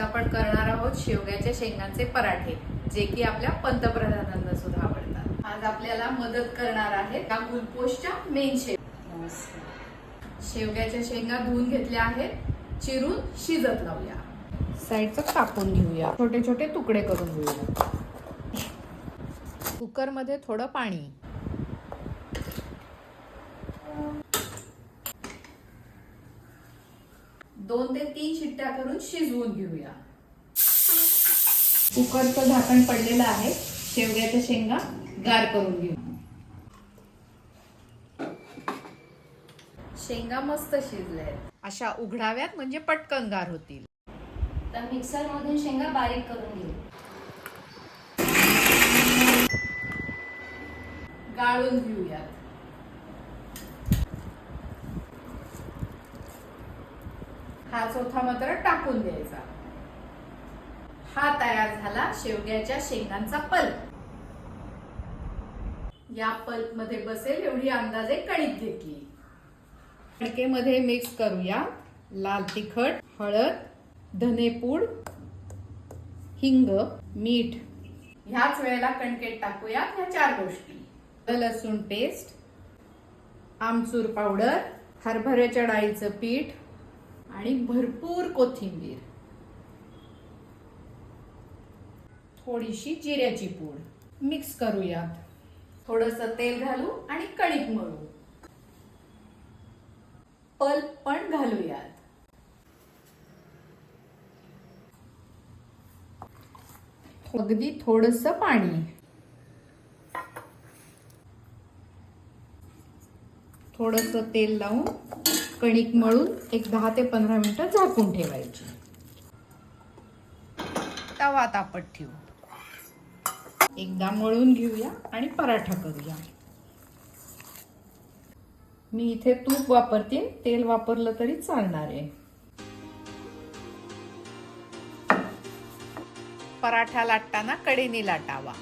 आपण करणार आहोत शेवग्याच्या शेंगांचे पराठे जे की आपल्या पंतप्रधानांना सुद्धा आवडतात. आज आपल्याला मदत करणार आहे त्या गुलपोस्टच्या मेन शेव शेवग्याच्या शेंगा धुवून घेतल्या आहेत चिरून शिजत लावूया. साईडचं कापून घेऊया. छोटे छोटे तुकडे करून घेऊया. कुकरमध्ये थोडं पाणी. दोन ते तीन शिट्ट्या करून शिजवून घेऊया. कुकरचं झाकण पडलेलं आहे. शेवग्याच्या शेंगा गार करून घेऊ. शेंगा मस्त शिजल्या अशा उघडाव्यात म्हणजे पटकन गार होतील. तर मिक्सर मधून शेंगा बारीक करून घेऊ. गाळून घेऊयात. हा चौथा मात्र टाकून द्यायचा. हा तयार झाला शेवग्याच्या शेंगांचा पल्प. या पल्पमध्ये बसेल एवढी अंदाजे कणिक घेतली. कणकेमध्ये मिक्स करूया. लाल तिखट हळद धनेपूड हिंग मीठ. ह्याच वेळेला कणकेत टाकूया ह्या चार गोष्टी. लसूण पेस्ट आमचूर पावडर हरभऱ्याच्या डाळीचं पीठ आणि भरपूर कोथिंबीर. थोडीशी जिऱ्याची पूड. मिक्स करूयात. थोडस तेल घालू आणि कणिक मळू. पल्प पण घालूयात. अगदी थोडस पाणी. थोडस तेल लावून कणिक मळून एक दहा ते पंधरा मिनटं झाकून ठेवायची. तवा तापत ठेवू. एकदा मळून घेऊया आणि पराठा करूया. मी इथे तूप वापरते तेल वापरलं तरी चालणार आहे. पराठा लाटताना कडेने लाटावा.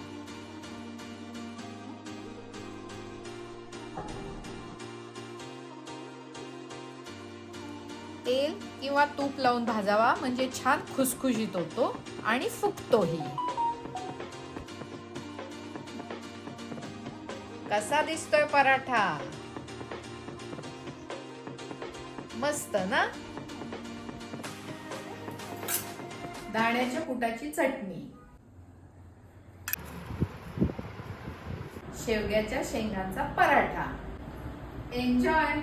तेल किंवा तूप लावून भाजावा. म्हणजे छान खुसखुशीत होतो आणि फुगतोही. कसा दिसतोय पराठा? मस्त ना? दाण्याच्या कुटाची चटणी. शेवग्याच्या शेंगांचा paratha. Enjoy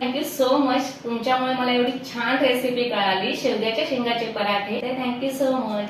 thank you so much तुमच्यामुळे मला एवढी छान रेसिपी कळाली. शेवग्याच्या शेंगाचे पराठे. Thank you so much